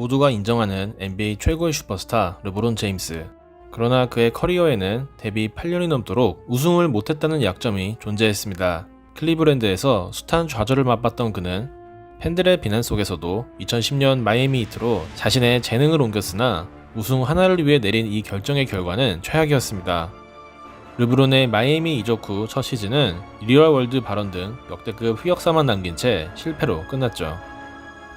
모두가 인정하는 NBA 최고의 슈퍼스타 르브론 제임스. 그러나 그의 커리어에는 데뷔 8년이 넘도록 우승을 못했다는 약점이 존재했습니다. 클리브랜드에서 숱한 좌절을 맛봤던 그는 팬들의 비난 속에서도 2010년 마이애미 히트로 자신의 재능을 옮겼으나 우승 하나를 위해 내린 이 결정의 결과는 최악이었습니다. 르브론의 마이애미 이적 후 첫 시즌은 리얼 월드 발언 등 역대급 흑역사만 남긴 채 실패로 끝났죠.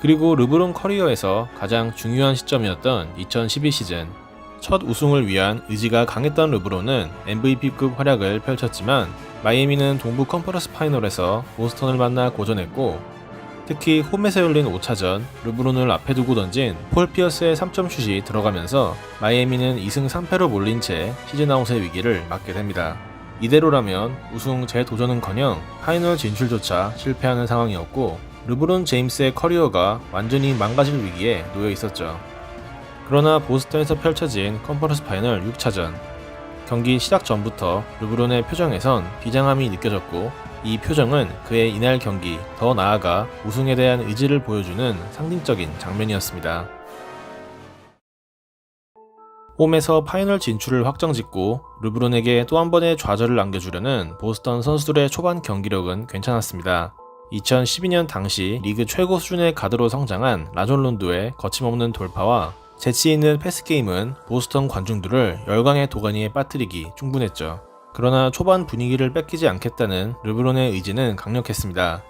그리고 르브론 커리어에서 가장 중요한 시점이었던 2012 시즌 첫 우승을 위한 의지가 강했던 르브론은 MVP급 활약을 펼쳤지만 마이애미는 동부 컨퍼런스 파이널에서 보스턴을 만나 고전했고 특히 홈에서 열린 5차전 르브론을 앞에 두고 던진 폴 피어스의 3점 슛이 들어가면서 마이애미는 2승 3패로 몰린 채 시즌 아웃의 위기를 맞게 됩니다. 이대로라면 우승 재도전은커녕 파이널 진출조차 실패하는 상황이었고 르브론 제임스의 커리어가 완전히 망가질 위기에 놓여 있었죠. 그러나 보스턴에서 펼쳐진 컨퍼런스 파이널 6차전 경기 시작 전부터 르브론의 표정에선 비장함이 느껴졌고 이 표정은 그의 이날 경기 더 나아가 우승에 대한 의지를 보여주는 상징적인 장면이었습니다. 홈에서 파이널 진출을 확정짓고 르브론에게 또 한 번의 좌절을 안겨주려는 보스턴 선수들의 초반 경기력은 괜찮았습니다. 2012년 당시 리그 최고 수준의 가드로 성장한 라존 론도의 거침없는 돌파와 재치 있는 패스게임은 보스턴 관중들을 열광의 도가니에 빠뜨리기 충분했죠. 그러나 초반 분위기를 뺏기지 않겠다는 르브론의 의지는 강력했습니다.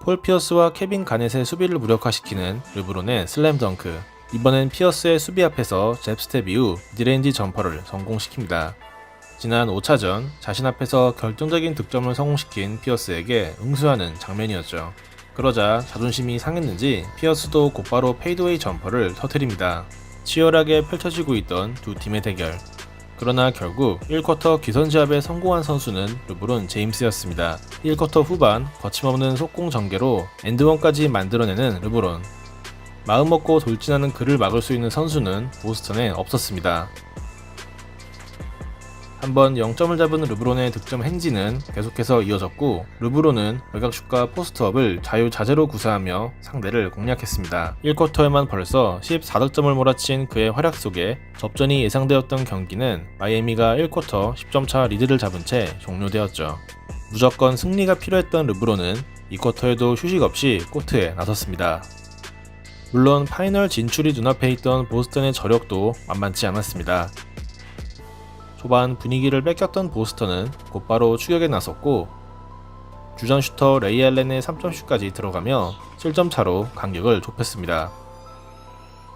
폴 피어스와 케빈 가넷의 수비를 무력화시키는 르브론의 슬램 덩크. 이번엔 피어스의 수비 앞에서 잽스텝 이후 미드레인지 점퍼를 성공시킵니다. 지난 5차전 자신 앞에서 결정적인 득점을 성공시킨 피어스에게 응수하는 장면이었죠. 그러자 자존심이 상했는지 피어스도 곧바로 페이드웨이 점퍼를 터뜨립니다. 치열하게 펼쳐지고 있던 두 팀의 대결. 그러나 결국 1쿼터 기선제압에 성공한 선수는 르브론 제임스였습니다. 1쿼터 후반 거침없는 속공 전개로 엔드원까지 만들어내는 르브론. 마음먹고 돌진하는 그를 막을 수 있는 선수는 보스턴에 없었습니다. 한번 0점을 잡은 르브론의 득점 행진은 계속해서 이어졌고 르브론은 외곽슛과 포스트업을 자유자재로 구사하며 상대를 공략했습니다. 1쿼터에만 벌써 14득점을 몰아친 그의 활약 속에 접전이 예상되었던 경기는 마이애미가 1쿼터 10점 차 리드를 잡은 채 종료되었죠. 무조건 승리가 필요했던 르브론은 2쿼터에도 휴식 없이 코트에 나섰습니다. 물론 파이널 진출이 눈앞에 있던 보스턴의 저력도 만만치 않았습니다. 초반 분위기를 뺏겼던 보스턴은 곧바로 추격에 나섰고 주전 슈터 레이 알렌의 3점슛까지 들어가며 7점 차로 간격을 좁혔습니다.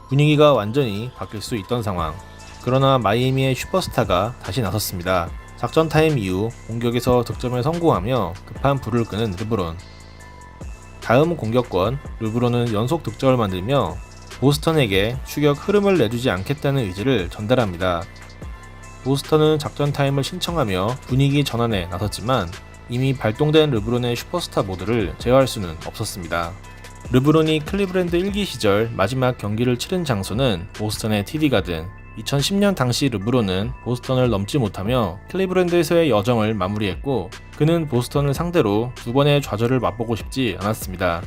분위기가 완전히 바뀔 수 있던 상황. 그러나 마이애미의 슈퍼스타가 다시 나섰습니다. 작전 타임 이후 공격에서 득점에 성공하며 급한 불을 끄는 르브론. 다음 공격권 르브론은 연속 득점을 만들며 보스턴에게 추격 흐름을 내주지 않겠다는 의지를 전달합니다. 보스턴은 작전 타임을 신청하며 분위기 전환에 나섰지만 이미 발동된 르브론의 슈퍼스타 모드를 제어할 수는 없었습니다. 르브론이 클리브랜드 1기 시절 마지막 경기를 치른 장소는 보스턴의 TD 가든. 2010년 당시 르브론은 보스턴을 넘지 못하며 클리브랜드에서의 여정을 마무리했고 그는 보스턴을 상대로 두 번의 좌절을 맛보고 싶지 않았습니다.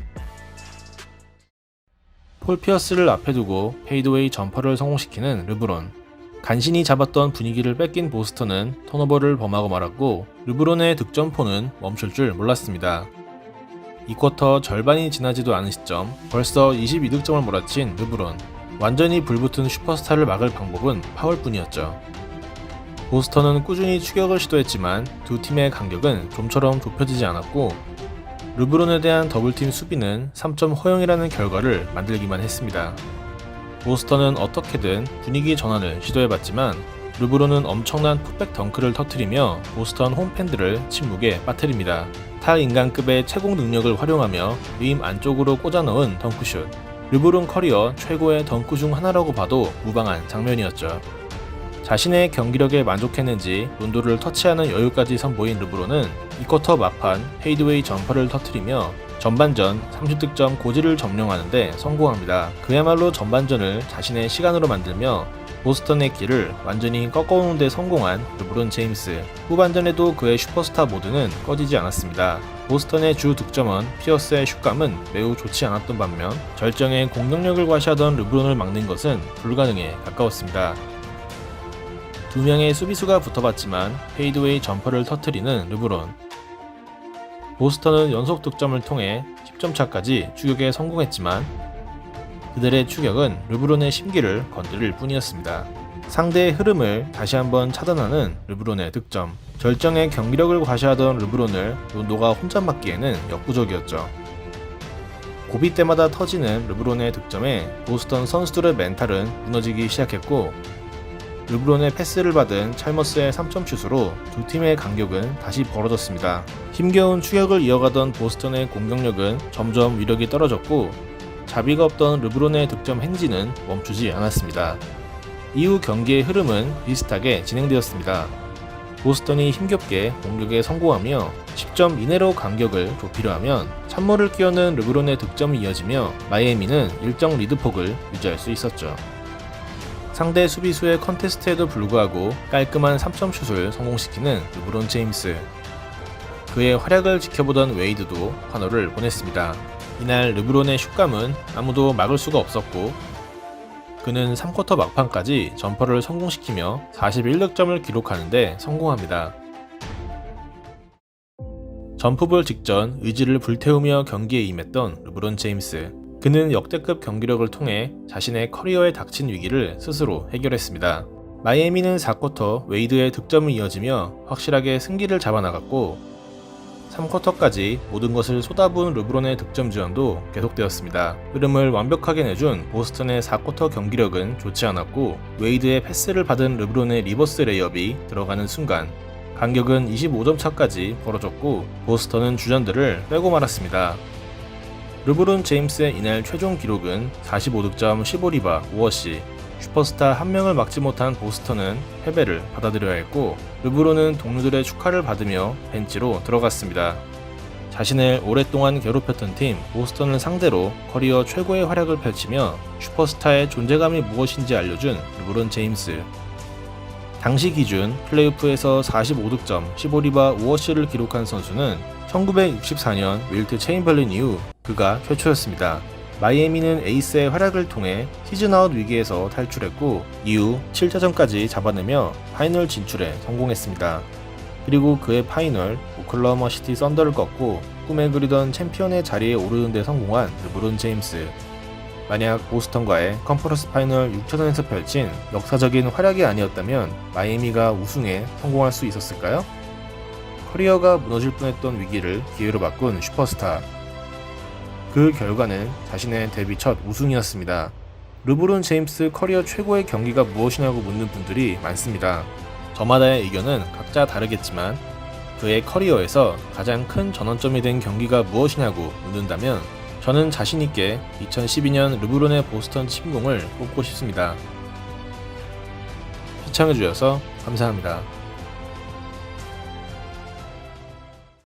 폴 피어스를 앞에 두고 페이드웨이 점퍼를 성공시키는 르브론. 간신히 잡았던 분위기를 뺏긴 보스턴은 턴오버를 범하고 말았고 르브론의 득점포는 멈출 줄 몰랐습니다. 2쿼터 절반이 지나지도 않은 시점 벌써 22득점을 몰아친 르브론. 완전히 불붙은 슈퍼스타를 막을 방법은 파울뿐이었죠. 보스턴은 꾸준히 추격을 시도했지만 두 팀의 간격은 좀처럼 좁혀지지 않았고 르브론에 대한 더블팀 수비는 3점 허용이라는 결과를 만들기만 했습니다. 보스턴은 어떻게든 분위기 전환을 시도해봤지만 르브론은 엄청난 풋백 덩크를 터트리며 보스턴 홈팬들을 침묵에 빠뜨립니다. 탈인간급의 채공 능력을 활용하며 림 안쪽으로 꽂아넣은 덩크슛. 르브론 커리어 최고의 덩크 중 하나라고 봐도 무방한 장면이었죠. 자신의 경기력에 만족했는지 론도를 터치하는 여유까지 선보인 르브론은 2쿼터 막판 페이드웨이 점퍼를 터트리며 전반전 30득점 고지를 점령하는데 성공합니다. 그야말로 전반전을 자신의 시간으로 만들며 보스턴의 길을 완전히 꺾어오는 데 성공한 르브론 제임스. 후반전에도 그의 슈퍼스타 모드는 꺼지지 않았습니다. 보스턴의 주 득점원 피어스의 슛감은 매우 좋지 않았던 반면 절정의 공격력을 과시하던 르브론을 막는 것은 불가능에 가까웠습니다. 두 명의 수비수가 붙어봤지만 페이드웨이 점퍼를 터트리는 르브론. 보스턴은 연속 득점을 통해 10점 차까지 추격에 성공했지만 그들의 추격은 르브론의 심기를 건드릴 뿐이었습니다. 상대의 흐름을 다시 한번 차단하는 르브론의 득점. 절정의 경기력을 과시하던 르브론을 론도가 혼자 막기에는 역부족이었죠. 고비 때마다 터지는 르브론의 득점에 보스턴 선수들의 멘탈은 무너지기 시작했고 르브론의 패스를 받은 찰머스의 3점 슛으로 두 팀의 간격은 다시 벌어졌습니다. 힘겨운 추격을 이어가던 보스턴의 공격력은 점점 위력이 떨어졌고 자비가 없던 르브론의 득점 행진은 멈추지 않았습니다. 이후 경기의 흐름은 비슷하게 진행되었습니다. 보스턴이 힘겹게 공격에 성공하며 10점 이내로 간격을 좁히려 하면 찬물을 끼얹는 르브론의 득점이 이어지며 마이애미는 일정 리드폭을 유지할 수 있었죠. 상대 수비수의 컨테스트에도 불구하고 깔끔한 3점 슛을 성공시키는 르브론 제임스. 그의 활약을 지켜보던 웨이드도 환호를 보냈습니다. 이날 르브론의 슛감은 아무도 막을 수가 없었고 그는 3쿼터 막판까지 점퍼를 성공시키며 41득점을 기록하는데 성공합니다. 점프볼 직전 의지를 불태우며 경기에 임했던 르브론 제임스. 그는 역대급 경기력을 통해 자신의 커리어에 닥친 위기를 스스로 해결했습니다. 마이애미는 4쿼터 웨이드의 득점을 이어지며 확실하게 승기를 잡아나갔고 3쿼터까지 모든 것을 쏟아부은 르브론의 득점 지원도 계속되었습니다. 흐름을 완벽하게 내준 보스턴의 4쿼터 경기력은 좋지 않았고 웨이드의 패스를 받은 르브론의 리버스 레이업이 들어가는 순간 간격은 25점 차까지 벌어졌고 보스턴은 주전들을 빼고 말았습니다. 르브론 제임스의 이날 최종 기록은 45득점 15리바 5어시 슈퍼스타 한 명을 막지 못한 보스턴은 패배를 받아들여야 했고 르브론은 동료들의 축하를 받으며 벤치로 들어갔습니다. 자신을 오랫동안 괴롭혔던 팀 보스턴을 상대로 커리어 최고의 활약을 펼치며 슈퍼스타의 존재감이 무엇인지 알려준 르브론 제임스. 당시 기준 플레이오프에서 45득점, 15리바 5어시를 기록한 선수는 1964년 윌트 체인벌린 이후 그가 최초였습니다. 마이애미는 에이스의 활약을 통해 시즌아웃 위기에서 탈출했고 이후 7차전까지 잡아내며 파이널 진출에 성공했습니다. 그리고 그의 파이널 오클라호마 시티 썬더를 꺾고 꿈에 그리던 챔피언의 자리에 오르는 데 성공한 르브론 제임스. 만약 보스턴과의 컨퍼런스 파이널 6차전에서 펼친 역사적인 활약이 아니었다면 마이애미가 우승에 성공할 수 있었을까요? 커리어가 무너질 뻔했던 위기를 기회로 바꾼 슈퍼스타. 그 결과는 자신의 데뷔 첫 우승이었습니다. 르브론 제임스 커리어 최고의 경기가 무엇이냐고 묻는 분들이 많습니다. 저마다의 의견은 각자 다르겠지만 그의 커리어에서 가장 큰 전환점이 된 경기가 무엇이냐고 묻는다면 저는 자신있게 2012년 르브론의 보스턴 침공을 꼽고 싶습니다. 시청해주셔서 감사합니다.